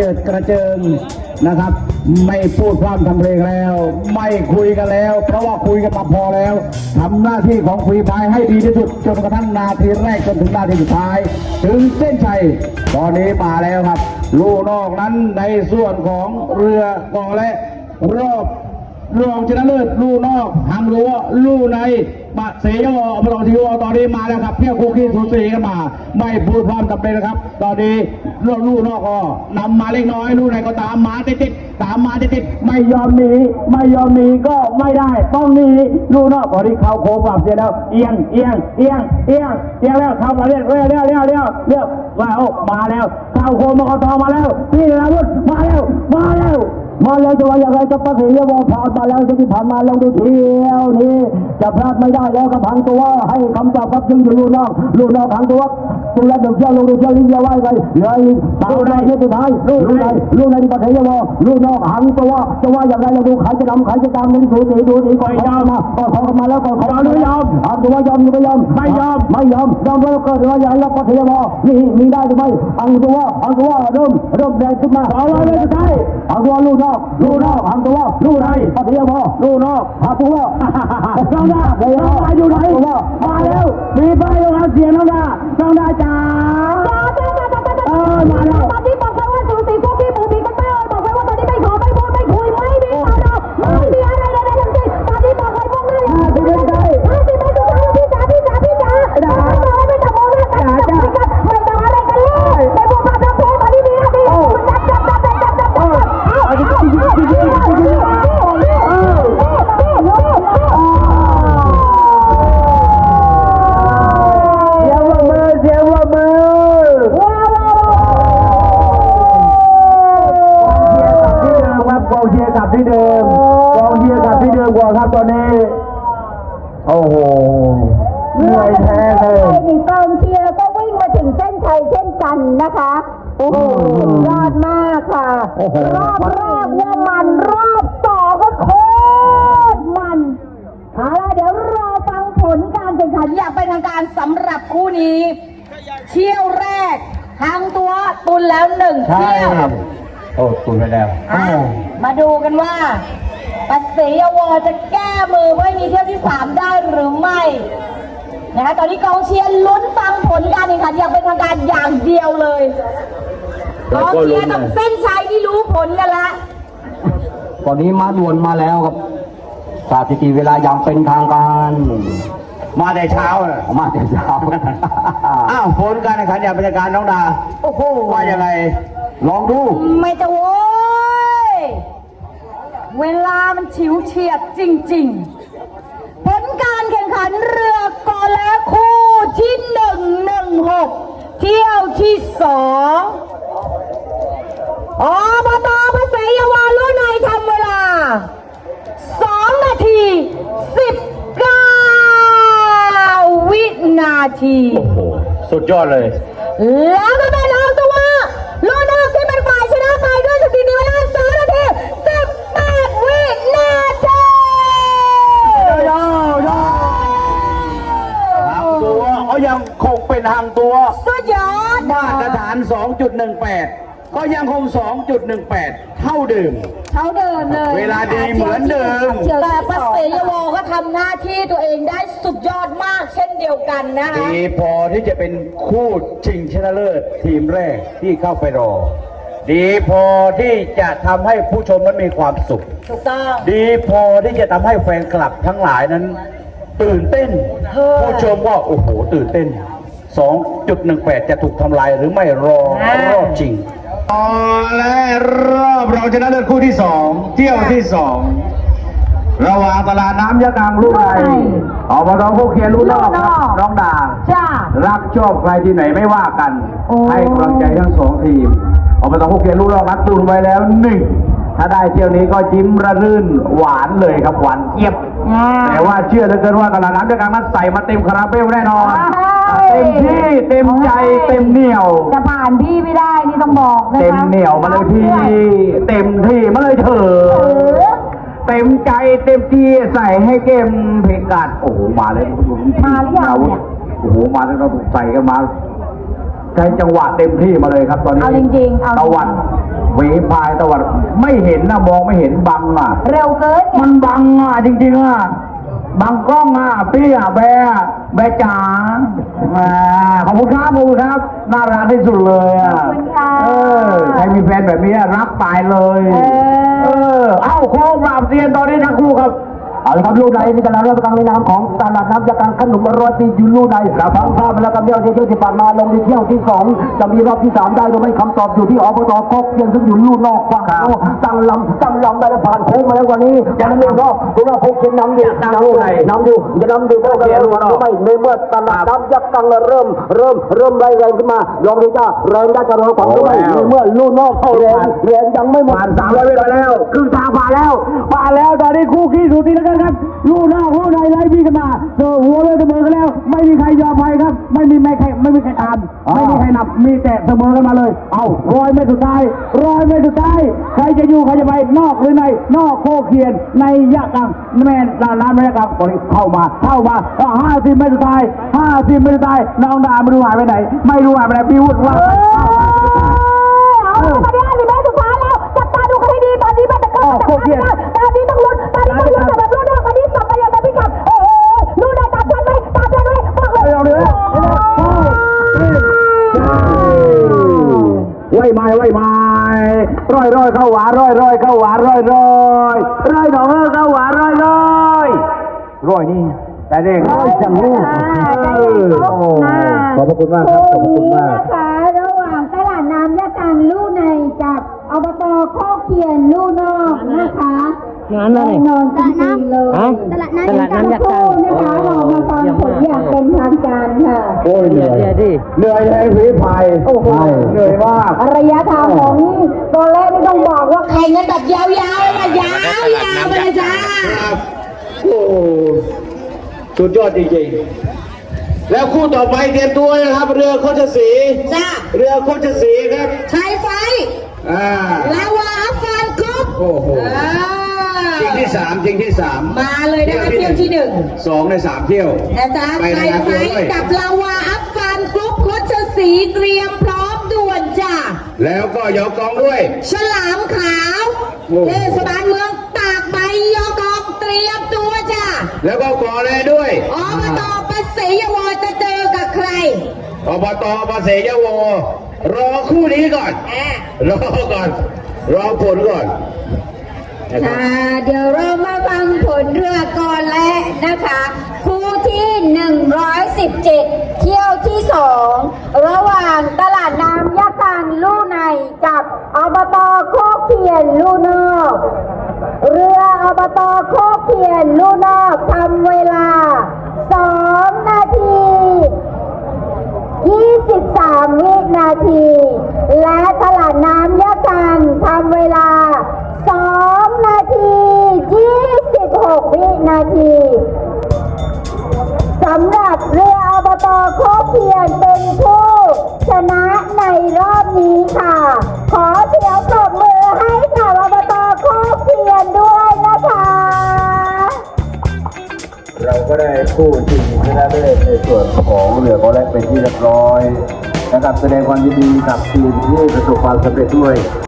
เจิดกระเจิงนะครับ ไม่พูดพร่ำทำเพลงแล้ว ไม่คุยกันแล้ว เพราะว่าคุยกันมาพอแล้วทำหน้าที่ของฟรีพายให้ดีที่สุดจนกระทั่งนาทีแรกจนถึงนาทีสุดท้าย ถึงเส้นชัยตอนนี้มาแล้วครับ ลูกนอกนั้นในส่วนของเรือกอและรอบรองชนะเลิศลู่นอกทางรั้วลู่ใน บะเสียวอบรทีวตอนนี้มาแล้วครับเที่ยคู่ขี้สูสีกันมา ไม่พูดพร้อมกับเป็นนะครับ ตอนนี้เรื่อลู่นอกก็นำมาเล็กน้อยลู่ในก็ตามมาติดติดๆตามมาติดติดๆไม่ยอมหนีไม่ยอมหนีก็ไม่ได้ ต้องหนีลู่นอกตอนนี้เข้าโค้งปรับเสียแล้วเอียงเอียงเอียงเอียงเอียงแล้วเข้ามาเรียกเรียกเรียกเรียกเรียกเรียกว้าวมาแล้วเข้าโค้งมกตมาแล้วพี่นาวุฒิมาแล้วมาแล้วมาแล้วจะว่าอย่างไรจะประสิทธิ์วงผ่านมาแล้วที่ผ่านมาลงดูเที่ยวนี้จะพลาดไม่ได้แล้วกับพังตัวให้คำตอบครับยังอยู่ลูกนอกลูกนอกพังตัว ตัวแรกเดินเที่ยวลงดูเที่ยวลิ้นเดียวไหวไปเลยตาในที่สุดท้ายลูกในลูกในประเทศวลูกนอกหังตัวจะว่าอย่างไรเราดูใครจะดำใครจะตามนี่สูสีดูสีก่อนยอมมาก่อนขอกันมาแล้วก่อนขอไม่ยอมหังตัวยอมหรือไม่ยอมไม่ยอมไม่ยอมยอมแล้วเกิดว่าอย่างไรประเทศวมีมีได้หรือไม่หังตัวหังตัวเริ่มเริ่มแรงขึ้นมาเอาเลยสุดท้ายหังตัวลูกนอกลูกนอกหันตัวลูกในปฏิยบลูกนอกหันตัวน้องดาน้องดาอยู่ไหนมาแล้วมีป้ายโรงงานเสียงน้องดาน้องดา দাদা। ও দাদা। องเชียร์กลับที่เดิมครับกองเชียร์กลับที่เดิมกองเชียร์กลับที่เดิมกว่าครับตอนนี้ โอ้โหเหนื่อยแท้เลยมีกองเชียร์ก็วิ่งมาถึงเส้นชัยเช่นกันนะคะ โอ้โหสุดยอดมากค่ะโอ้โหรอบแรกว่ามันรอบสองก็โคตรมันเอาล่ะเดี๋ยวรอฟังผลการแข่งขันอย่างเป็นทางการสำหรับคู่นี้เที่ยวแรกทางตัวตุนแล้วหนึ่งใช่เที่ยวครับโอ้ตุนไปแล้วอะ มาดูกันว่าปัสสียวอจะแก้มือไว้มีเที่ยวที่สามได้หรือไม่นะคะตอนนี้กองเชียร์ลุ้นฟังผลการแข่งขันอย่างเป็นทางการอย่างเดียวเลยกองเชียร์กับเส้นชัยที่รู้ผลกันแล้วตอนนี้มาด่วนมาแล้วครับสถิติเวลาอย่างเป็นทางการ มาแต่เช้ามาแต่เช้าอ้าวผลการแข่งขันอย่างเป็นทางการน้องดาโอ้โหว่ายังไงลองดู ไม่จะโว้ย เวลามันฉิวเฉียดจริง ๆ ผลการแข่งขันเรือกอและคู่ที่หนึ่งหนึ่งหกเที่ยวที่สองอบตพระศรียวาลุในทำเวลาสองนาทีสิบเก้าวินาที โอ้โห สุดยอดเลย แล้วก็เป็นเอาตัวลูกนอกที่เป็นฝ่ายชนะไปด้วยสถิติเวลาสองนาทีสิบแปดวินาที ยอดยอดหางตัวเขายัง คงเป็นหางตัว สุดยอดมาตรฐาน 2.18 ก็ยังคง 2.18 เท่าเดิมเขาเดินเลยเวลาดีเหมือนเดิม แต่ปัสเสยวอก็ทำหน้าที่ตัวเองได้สุดยอดมากเช่นเดียวกันนะคะดีพอที่จะเป็นคู่ชิงชนะเลิศทีมแรกที่เข้าไปรอ ดีพอที่จะทำให้ผู้ชมนั้นมีความสุข ถูกต้อง ดีพอที่จะทำให้แฟนคลับทั้งหลายนั้น ตื่นเต้นเฮ้ยผู้ชมว่าโอ้โห ตื่นเต้น 2.18 จะถูกทำลายหรือไม่รออ่ารรอบจริงอ๋อและรอบรองชนะเลิศคู่ที่สองเที่ยวที่สองระหว่างตลาดน้ำยะกังลูกไหนอบตผู้เขียนลูกนอกครับน้องดาจ้ารักชอบใครที่ไหนไม่ว่ากันโอ้ให้กำลังใจทั้งสองทีมอบตผู้เขียนลูกนอกรักตูนไว้แล้วหนึ่ง ถ้าได้เที่ยวนี้ก็จิ้มระรื่นหวานเลยครับหวานเจี๊ยบอ่าแต่ว่าเชื่อเหลือเกินว่าตลาดน้ำด้วยกันนั้นใส่มาเต็มคาราเบลแน่นอนใช่เต็มที่เต็มใจเต็มเหนียว จะผ่านพี่ไม่ได้นี่ต้องบอกนะคะเต็มเหนียวมาเลยพี่ เต็มที่มาเลยเถเออะอเต็มใจเต็มที่ใส่ให้เกมเพลงกัดโอ้โหมาเลยมาหรือยังเนี่ยโอ้โหมาแล้วเราใส่กันมาใช้จังหวะเต็มที่มาเลยครับ ตอนนี้เอาจริงๆเอาจริงๆตะวันหวีพายตะวันไม่เห็นนะมองไม่เห็นบังอะ เร็วเกินไงมันบังอะจริงๆอะบังกล้องอะพี่อะแบร์แบร์จ๋าแหมขอบคุณครับขอบคุณครับน่ารักที่สุดเลยอะขอบคุณค่ะเออใครมีแฟนแบบนี้รักตายเลย เออ เออ เอ้าโค้งปราบเซียนตอนนี้ทั้งคู่ครับ เอาละครับลูกใดนี่กำลังเริ่มกำลังในน้ำของตลาดน้ำยาการขนมอร่อยปีอยู่ลูกใดเราฟังภาพไปแล้วกับเที่ยวที่เที่ยวที่ผ่านมาลงในเที่ยวที่สองจะมีรอบที่สามได้หรือไม่คำตอบอยู่ที่อบตโคกเพียงซึ่งอยู่ลูกนอกฝั่งโอ้ตั้งลำตั้งลำไปแล้วผ่านโค้งมาแล้วกว่านี้ยังหนึ่งรอบถือว่าโคกเพียงน้ำอยู่น้ำอยู่น้ำอยู่จะน้ำอยู่ได้กันหรือไม่ในเมื่อตลาดน้ำยักษ์กังเริ่ม เริ่มเริ่มไล่แรงขึ้นมาลองดูจ้าแรงได้จะรอฝั่งด้วยในเมื่อลูกนอกเข้าแรงแรงยังไม่หมดผ่านสามร้อยเมตรแล้วครึ่งทางผ่านแล้วผ่านแล้วตอนนี้คู่ขี้สุดที่แล้วกันครับลูกนอกลูกในไล่พี่กันมาเจอหัวเลยเสมอกันแล้ว ไม่มีใครยอมใครครับ ไม่มีไม่ใครไม่มีใครอ่านไม่มีใครนับมีแต่เสมอกันมาเลย เอาร้อยเมตรสุดท้ายร้อยเมตรสุดท้ายใครจะอยู่ใครจะไปนอกหรือในนอกโคเคียนในยะกังแม่นลานลานระยะกังตอนนี้เข้ามาเข้ามาห้าสิบเมตรสุดท้ายห้าสิบเมตรสุดท้ายน้องดาไม่รู้หายไปไหน ไม่รู้หายไปไหนพี่วุฒิว่าเออเอาาหวานร้อยร้อยเข้าหวานร้อยร้อยร้อยหนองเออเข้าหวานร้อยร้อยร้อยนี่แต่เด็กร้อยจังลูกโอ้ขอบพระคุณมากครับขอบพระคุณมากนะคะระหว่างตลาดน้ำยะกังลู่ในกับอบตโคกเคียนลู่นอกนะคะ งานอะไรแน่นอนจริงๆเลยฮะตลาดน้ำตลาดน้ำยะกังนะคะเรามาฟังผลอย่างเป็นทางการค่ะโอ้ยเหนื่อยเดี๋ยวดิเหนื่อยแทนฝีพายโอ้โหเหนื่อยมากระยะทางของนี่ตอนแรกนี่ต้องบอกว่าแข่งกันแบบยาวๆมายาวๆไปเลยจ้าครับโอ้สุดยอดจริงๆ แล้วคู่ต่อไปเตรียมตัวนะครับ เรือโคชสีจ้าเรือโคชสีครับใช้ไฟอ่าลาวาอัฟฟานกรุ๊ปโอ้โห อ่าจริงที่สามจริงที่สามมาเลยนะคะเที่ยวที่หนึ่งสองในสามเที่ยวนะจ๊ะไปใช้นะครับไฟด้วยกับลาวาอัฟฟานกรุ๊ปโคชสีเตรียมพร้อมด่วนจ้าแล้วก็ยกกองด้วย ฉลามขาวโอ้เทศบาลเมืองตากใบยอกองเตรียมตัวจ้าแล้วก็ก่อแลด้วยอบตปัสสียวอจะเจอกับใครอบตปเสยโวรอคู่นี้ก่อนอะรอก่อน รอผลก่อน นะครับอ่าเดี๋ยวเรามาฟังผลเรือก่อนและนะคะคู่ที่ 117 เที่ยวที่ 2 ระหว่างตลาดน้ำยะกังลู่ในกับอบตโคกเพียนลู่นอก เรืออบตโคกเพียนลู่นอกทำเวลา 2 นาที 23วิ ค่ะ ขอเสียงปรบมือให้กับอบตโคกเพียนด้วยนะคะ เราก็ได้คู่ชิงชนะเลิศในส่วนของเหลือก็แลกเป็นที่เรียบร้อยนะครับแสดงความยินดีกับทีมที่ประสบความสำเร็จด้วย